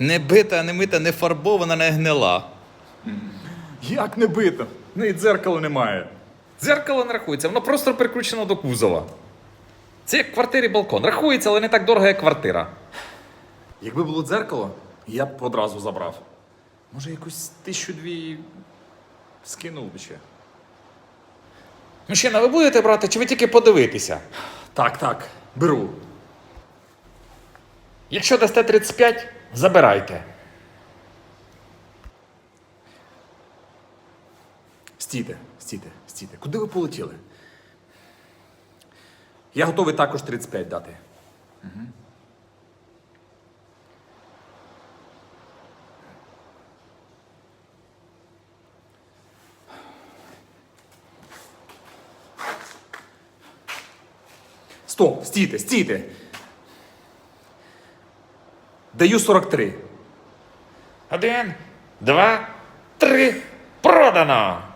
Не бита, не мита, не фарбована, не гнила. Як не бито? В неї дзеркала немає. Дзеркало не рахується, воно просто прикручено до кузова. Це як в квартирі балкон. Рахується, але не так дорого, як квартира. Якби було дзеркало, я б одразу забрав. Може, якусь тисячу-дві скинув би ще. Мужчина, ви будете брати, чи ви тільки подивитися? Так, так, беру. Якщо дасте 35, забирайте. Стійте, стійте, стійте. Куди ви полетіли? Я готовий також 35 дати. Стоп, стійте, стійте. Даю 43. Один, два, три. Продано!